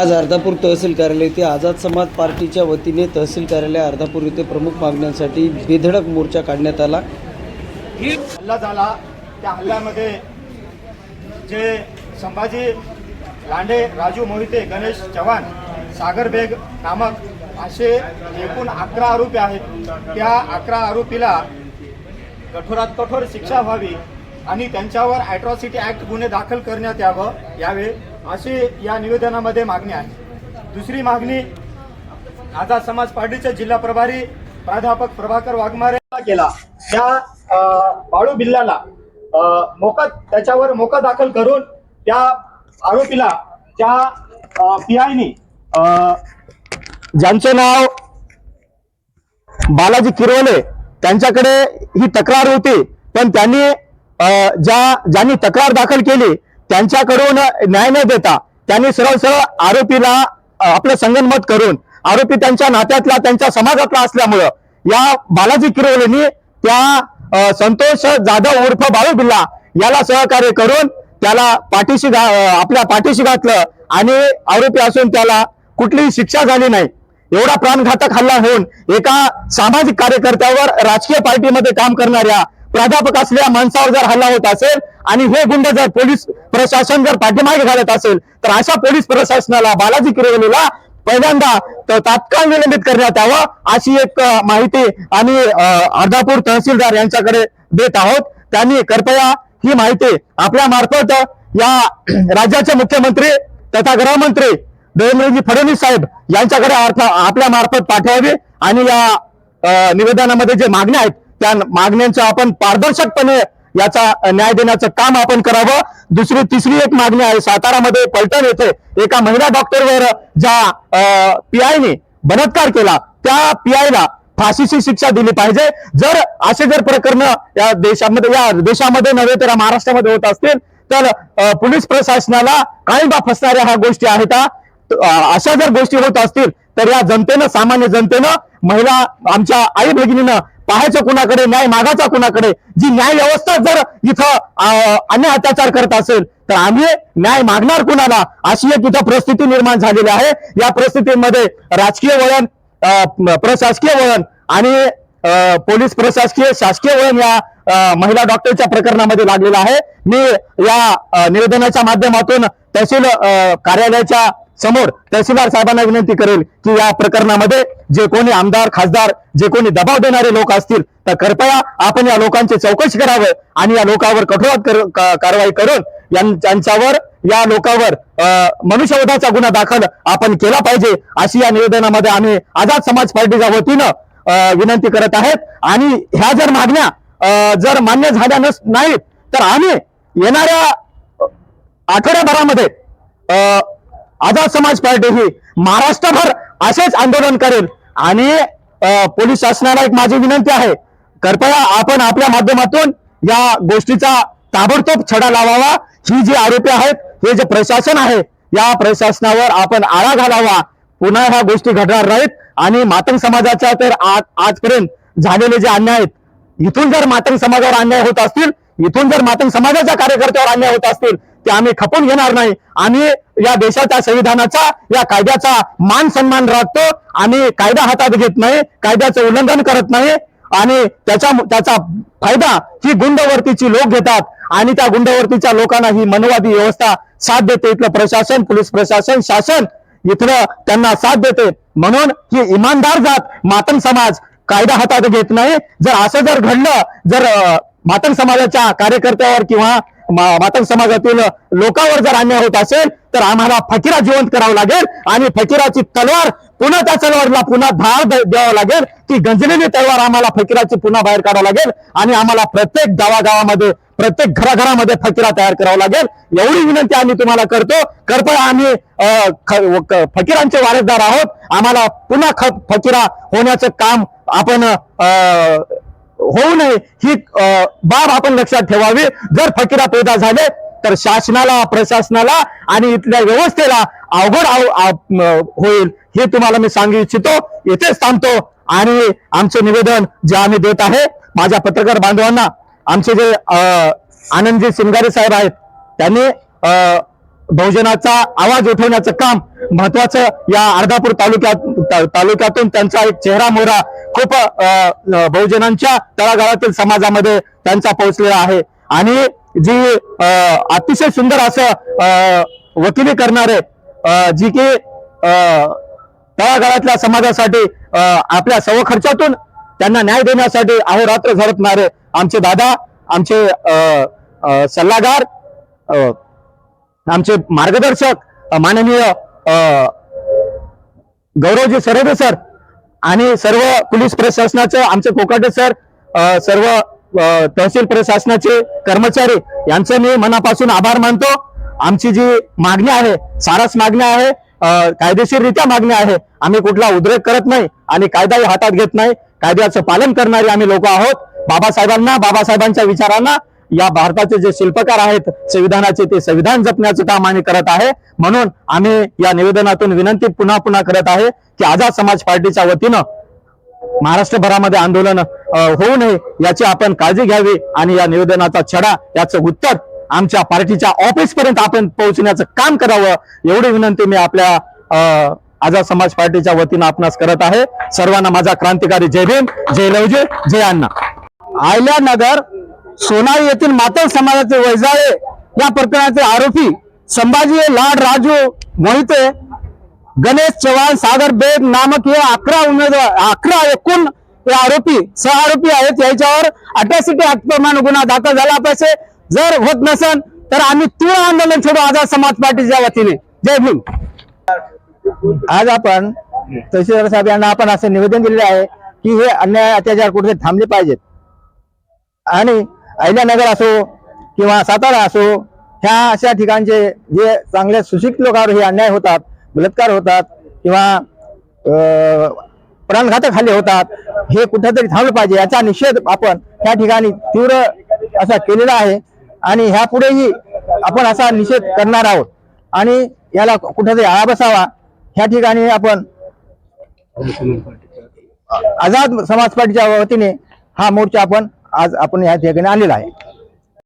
आज अर्धापूर तहसील कार्यालय येथे आझाद समाज पार्टीच्या वतीने तहसील कार्यालय अर्धापूर येथे प्रमुख मागण्यांसाठी बेधडक मोर्चा काढण्यात आला. हल्ला झाला. त्या हल्ल्यामध्ये जे संभाजी लांडे राजू मोहिते गणेश चव्हाण सागर बेग नामक असे एकूण अकरा आरोपी आहेत. त्या अकरा आरोपीला कठोरात कठोर शिक्षा व्हावी आणि त्यांच्यावर ॲट्रॉसिटी ॲक्ट गुन्हे दाखल करण्यात यावं यावे अशी या निवेदनामध्ये मागणी आहे. दुसरी मागणी आझाद समाज पार्टीचे जिल्हा प्रभारी प्राध्यापक प्रभाकर वाघमारे केला. त्या बाळू बिल्लाला मोकत त्याच्यावर मोका दाखल करून त्या आरोपीला त्या पीआयनी ज्यांचे नाव बालाजी किरवले त्यांच्याकडे ही तक्रार होती. पण त्यांनी ज्या ज्यांनी तक्रार दाखल केली त्यांच्याकडून न्याय न देता त्यांनी सरळ सरळ आरोपीला आपलं संगनमत करून आरोपी त्यांच्या नात्यातला त्यांच्या समाजातला असल्यामुळं या बालाजी किरवलेनी त्या संतोष जाधव उर्फ बाळू बिल्ला याला सहकार्य करून त्याला पाठीशी घा आपल्या पाठीशी घातलं आणि आरोपी असून त्याला कुठलीही शिक्षा झाली नाही. एवढा प्राणघातक हल्ला होऊन एका सामाजिक कार्यकर्त्यावर राजकीय पार्टीमध्ये काम करणाऱ्या प्राध्यापक असलेल्या माणसावर जर हल्ला होत असेल आणि हे गुंड जर पोलीस प्रशासन जर पाठीमागे घालत असेल तर अशा पोलीस प्रशासनाला बालाजी किरवलेला पहिल्यांदा तात्काळ निलंबित करण्यात यावं अशी एक माहिती आम्ही अर्धापूर तहसीलदार यांच्याकडे देत आहोत. त्यांनी कृपया ही माहिती आपल्या मार्फत या राज्याचे मुख्यमंत्री तथा गृहमंत्री देवेंद्रजी फडणवीस साहेब यांच्याकडे अर्थ आपल्या मार्फत पाठवावी आणि या निवेदनामध्ये जे मागण्या आहेत त्या मागण्यांचं आपण पारदर्शकपणे याचा न्याय देण्याचं काम आपण करावं. दुसरी तिसरी एक मागणी आहे सातारामध्ये पलटण येथे एका महिला डॉक्टरवर ज्या पीआयने बलात्कार केला त्या पीआयला फाशीची शिक्षा दिली पाहिजे. जर असे जर प्रकरण या देशामध्ये या देशामध्ये नव्हे तर महाराष्ट्रामध्ये होत असतील तर पोलीस प्रशासनाला काळीबा फसणाऱ्या ह्या गोष्टी आहेत अशा जर गोष्टी होत असतील तर या जनतेनं सामान्य जनतेनं महिला आमच्या आई भगिनीनं पाहायचं कुणाकडे न्याय मागायचा कुणाकडे? जी न्याय व्यवस्था जर इथं अन्य अत्याचार करत असेल तर आम्ही न्याय मागणार कुणाला? अशी एक इथं परिस्थिती निर्माण झालेली आहे. या परिस्थितीमध्ये राजकीय वळण प्रशासकीय वळण आणि पोलीस प्रशासकीय शासकीय वळण या महिला डॉक्टरच्या प्रकरणामध्ये लागलेलं आहे. मी या निवेदनाच्या माध्यमातून तहसील कार्यालयाच्या समोर तहसीलदार साहेबांना विनंती करेल की या प्रकरणामध्ये जे कोणी आमदार खासदार जे कोणी दबाव देणारे लोक असतील तर कृपया आपण या लोकांची चौकशी करावं आणि या लोकांवर कठोरात कर- कारवाई करून यांच्यावर या लोकांवर मनुष्यवधाचा गुन्हा दाखल आपण केला पाहिजे अशी या निवेदनामध्ये आम्ही आझाद समाज पार्टीच्या वतीनं विनंती करत आहेत. आणि ह्या जर मागण्या जर मान्य झाल्या नस नाहीत तर आम्ही येणाऱ्या आठवड्याभरामध्ये आझाद समाज पार्टी ही महाराष्ट्रभर असेच आंदोलन करेल. आणि पोलीस शासनाला एक माझी विनंती आहे. कृपया आपण आपल्या माध्यमातून या गोष्टीचा ताबडतोब छडा लावावा. ही जी आरोपी आहेत हे जे प्रशासन आहे या प्रशासनावर आपण आळा घालावा. पुन्हा ह्या गोष्टी घडणार नाहीत. आणि मातंग समाजाच्या तर आज आजपर्यंत झालेले जे अन्याय आहेत इथून जर मातंग समाजावर अन्याय होत असतील इथून जर मातंग समाजाच्या कार्यकर्त्यावर अन्याय होत असतील ते आम्ही खपून घेणार नाही. आम्ही या देशाच्या संविधानाचा या कायद्याचा मान सन्मान राखतो. आम्ही कायदा हातात घेत नाही कायद्याचं उल्लंघन करत नाही. आणि त्याचा त्याचा फायदा ही गुंडवर्तीची लोक घेतात. आणि त्या गुंडवर्तीच्या लोकांना ही मनवादी व्यवस्था साथ देते. इथलं प्रशासन पोलीस प्रशासन शासन इथलं त्यांना साथ देते. म्हणून ही इमानदार जात मातन समाज कायदा हातात घेत नाही. जर असं जर घडलं जर मातन समाजाच्या कार्यकर्त्यावर किंवा मातंग समाजातील लोकांवर जर अन्याय होत असेल तर आम्हाला फकीरा जिवंत करावं लागेल आणि फकीराची तलवार पुन्हा त्या तलवारला पुन्हा धार द- द्यावं लागेल. ती गंजलेली तलवार आम्हाला फकीराची पुन्हा बाहेर काढावं लागेल आणि आम्हाला प्रत्येक गावागावामध्ये प्रत्येक घराघरामध्ये फकीरा तयार करावं लागेल. एवढी विनंती आम्ही तुम्हाला करतो. करतो आम्ही ख- फकीरांचे वारसदार आहोत. आम्हाला पुन्हा फकीरा होण्याचं काम आपण होऊ नये ही बाब आपण लक्षात ठेवावी. जर फकिरा पैदा झाले तर शासनाला प्रशासनाला आणि इथल्या व्यवस्थेला अवघड होईल हे तुम्हाला मी सांगू इच्छितो. येथेच थांबतो आणि आमचे निवेदन जे आम्ही देत आहे माझ्या पत्रकार बांधवांना आमचे जे आनंदजी सिंगारे साहेब आहेत त्यांनी बहुजनाचा आवाज उठवण्याचं काम महत्वाचं. या अर्धापूर तालुक्यात तालुक्यातून त्यांचा एक चेहरा मोहरा खूप बहुजनांच्या तळागाळातील समाजामध्ये त्यांचा पोहोचलेला आहे. आणि जी अतिशय सुंदर असं वकिली करणारे जी की तळागाळातल्या समाजासाठी आपल्या सर्व खर्चातून त्यांना न्याय देण्यासाठी अहोरात्र झडपणारे आमचे दादा आमचे सल्लागार आमचे मार्गदर्शक माननीय गौरवजी सरोदे सर आणि सर्व पोलीस प्रशासनाचं आमचे कोकाटे सर सर्व तहसील प्रशासनाचे कर्मचारी यांचं मी मनापासून आभार मानतो. आमची जी मागणी आहे सारस मागणी आहे कायदेशीररित्या मागणी आहे आम्ही कुठला उद्रेक करत नाही आणि कायदाही हातात घेत नाही. कायद्याचं पालन करणारे आम्ही लोक आहोत. बाबासाहेबांना बाबासाहेबांच्या विचारांना या भारताचे जे शिल्पकार आहेत संविधानाचे ते संविधान जपण्याचं काम आम्ही करत आहे. म्हणून आम्ही या निवेदनातून विनंती पुन्हा पुन्हा करत आहे की आझाद समाज पार्टीच्या वतीनं महाराष्ट्रभरामध्ये आंदोलन होऊ नये याची आपण काळजी घ्यावी आणि या निवेदनाचा छडा याचं उत्तर आमच्या पार्टीच्या ऑफिसपर्यंत आपण पोहोचण्याचं काम करावं एवढी विनंती मी आपल्या आझाद समाज पार्टीच्या वतीनं आपणास करत आहे. सर्वांना माझा क्रांतिकारी जय भीम जय लवजे जय अण्णा. आयल्यानगर सोनाई येथील मातल समाजाचे वैजाळे या प्रकरणाचे आरोपी संभाजी लाड राजू मोहिते गणेश चव्हाण सागर बेग नामक हे अकरा उमेदवार अकरा एकूण हे आरोपी सह आरोपी आहेत. याच्यावर अटॅसिटी ऍक्ट प्रमाणे गुन्हा दाखल झाला पाहिजे. जर होत नसेल तर आम्ही तीव्र आंदोलन छोडू. आझाद समाज पार्टीच्या वतीने. जय भीम. आज आपण तहसीलदार साहेब यांना आपण असं निवेदन दिले आहे की हे अन्याय अत्याचार कुठे थांबले पाहिजेत. आणि अहिल्यानगर असो किंवा सातारा असो ह्या अशा ठिकाणचे जे चांगले सुशिक्षित लोकांवर हे अन्याय होतात बलात्कार होतात किंवा प्राणघातक हल्ले होतात हे कुठेतरी थांबलं पाहिजे याचा निषेध आपण त्या ठिकाणी तीव्र असा केलेला आहे. आणि ह्या पुढेही आपण असा निषेध करणार आहोत. आणि याला कुठेतरी आळा बसावा. ह्या ठिकाणी आपण आझाद समाज पार्टीच्या वतीने हा मोर्चा आपण आज आपण या ठिकाणी आलेला आहे.